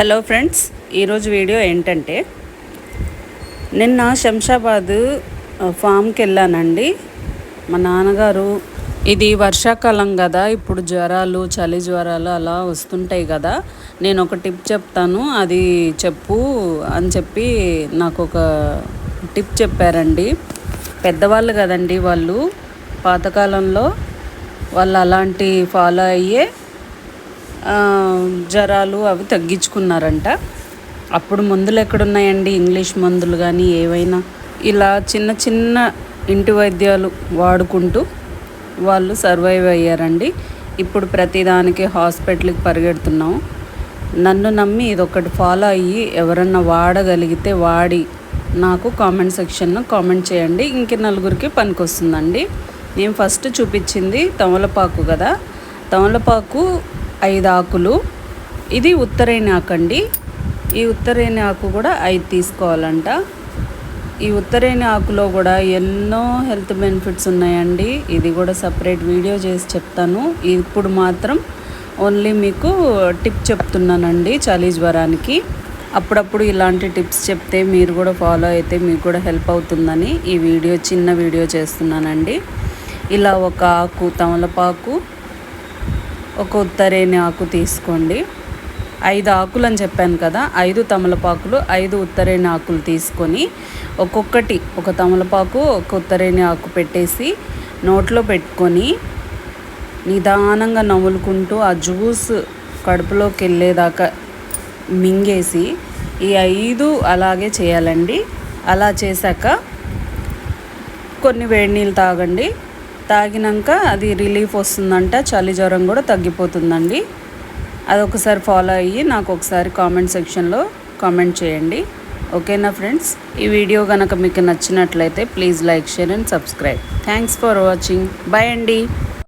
Hello friends ఈరోజు video ఏంటంటే నిన్న శంషాబాద్ ఫామ్కి వెళ్ళానండి. మా నాన్నగారు ఇది వర్షాకాలం కదా ఇప్పుడు జ్వరాలు చలి జ్వరాలు అలా వస్తుంటాయి కదా నేను ఒక టిప్ చెప్తాను అది చెప్పు అని చెప్పి నాకు ఒక టిప్ చెప్పారండి. పెద్దవాళ్ళు కదండి వాళ్ళు పాతకాలంలో వాళ్ళు అలాంటి ఫాలో అయ్యే జ్వరాలు అవి తగ్గించుకున్నారంట. అప్పుడు మందులు ఎక్కడున్నాయండి? ఇంగ్లీష్ మందులు కానీ ఏవైనా? ఇలా చిన్న చిన్న ఇంటి వైద్యాలు వాడుకుంటూ వాళ్ళు సర్వైవ్ అయ్యారండి. ఇప్పుడు ప్రతిదానికి హాస్పిటల్కి పరిగెడుతున్నాం. నన్ను నమ్మి ఇదొకటి ఫాలో అయ్యి ఎవరన్నా వాడగలిగితే వాడి. నాకు కామెంట్ సెక్షన్లో కామెంట్ చేయండి. ఇంక నలుగురికి పనికొస్తుందండి. నేను ఫస్ట్ చూపించింది తమలపాకు కదా? తమలపాకు ఐదు ఆకులు ఇది ఉత్తరేణి ఆకు అండి ఈ ఉత్తరేణి ఆకు కూడా ఐదు తీసుకోవాలంట. ఈ ఉత్తరేణి ఆకులో కూడా ఎన్నో హెల్త్ బెనిఫిట్స్ ఉన్నాయండి. ఇది కూడా సపరేట్ వీడియో చేసి చెప్తాను. ఇప్పుడు మాత్రం ఓన్లీ మీకు టిప్ చెప్తున్నానండి చలి జ్వరానికి అప్పుడప్పుడు ఇలాంటి టిప్స్ చెప్తే మీరు కూడా ఫాలో అయితే మీకు కూడా హెల్ప్ అవుతుందని ఈ వీడియో చిన్న వీడియో చేస్తున్నానండి. ఇలా ఒక ఆకు తమలపాకు ఒక ఉత్తరేణి ఆకు తీసుకోండి. ఐదు ఆకులు అని చెప్పాను కదా ఐదు తమలపాకులు ఐదు ఉత్తరేణి ఆకులు తీసుకొని ఒక్కొక్కటి ఒక తమలపాకు ఒక ఉత్తరేణి ఆకు పెట్టేసి నోట్లో పెట్టుకొని నిదానంగా నవ్వులుకుంటూ ఆ జ్యూస్ కడుపులోకి వెళ్ళేదాకా మింగేసి ఈ ఐదు అలాగే చేయాలండి. అలా చేశాక కొన్ని వేడి నీళ్ళు తాగండి. తాగినాక అది రిలీఫ్ వస్తుందంట చలి జ్వరం కూడా తగ్గిపోతుందండి. అది ఒకసారి ఫాలో అయ్యి నాకు ఒకసారి కామెంట్ సెక్షన్లో కామెంట్ చేయండి. ఓకేనా ఫ్రెండ్స్ ఈ వీడియో కనుక మీకు నచ్చినట్లయితే please like share and subscribe thanks for watching bye అండి.